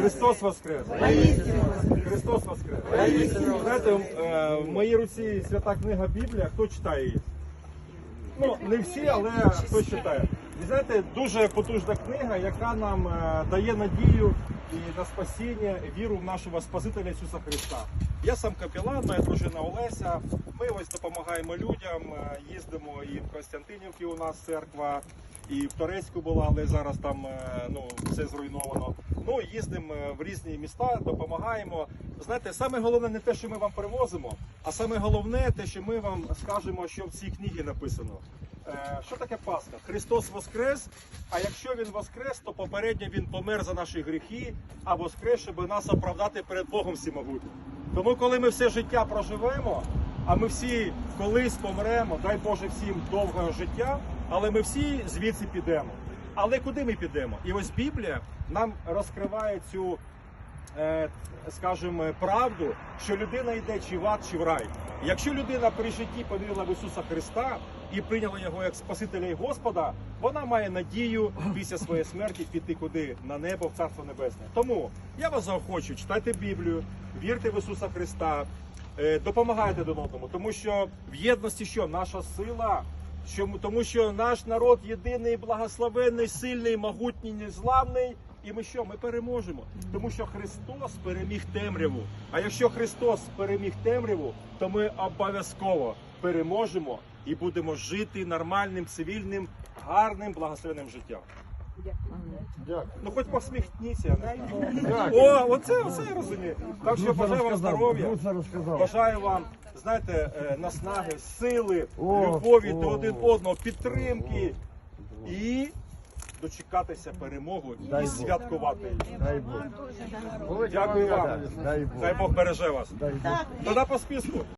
Христос Воскрес! Христос Воскрес! Знаєте, е, в моїй руці свята книга Біблія, хто читає її? Ну, не всі, але хто читає. І знаєте, дуже потужна книга, яка нам е, дає надію і на спасіння, віру в нашого Спасителя Ісуса Христа. Я сам капелан, моя дружина Олеся. Ми ось допомагаємо людям, е, їздимо і в Костянтинівці у нас церква, і в Торецьку була, але зараз там е, ну, все зруйновано. Ну, їздимо в різні міста, допомагаємо. Знаєте, саме головне не те, що ми вам привозимо, а саме головне те, що ми вам скажемо, що в цій книгі написано. Е, Що таке Пасха? Христос Воскрес. А якщо Він Воскрес, то попередньо Він помер за наші гріхи, а Воскрес, щоб нас оправдати перед Богом всімогутнім. Тому, коли ми все життя проживемо, а ми всі колись помремо, дай Боже всім довгого життя, але ми всі звідси підемо. Але куди ми підемо? І ось Біблія нам розкриває цю скажімо, правду, що людина йде чи в ад, чи в рай. Якщо людина при житті повірила в Ісуса Христа і прийняла його як Спасителя і Господа, вона має надію після своєї смерті піти куди на небо, в Царство Небесне. Тому я вас заохочу, читайте Біблію, вірте в Ісуса Христа, е, допомагайте один одному, тому що в єдності що наша сила. Що, тому що наш народ єдиний, благословенний, сильний, могутній, незламний. І ми що? Ми переможемо. Тому що Христос переміг темряву. А якщо Христос переміг темряву, то ми обов'язково переможемо і будемо жити нормальним, цивільним, гарним, благословенним життям. Дякую. Ну хоч посміхніться. О, оце, оце я розумію. Так що бажаю вам здоров'я. Бажаю вам, знаєте, е, наснаги, сили, любові до один одного, підтримки і дочекатися перемогу Дай і Бог. святкувати. її. Дай Бог. Дякую вам. Дай Бог. Хай Бог береже вас. Дай Бог. Тоді по списку.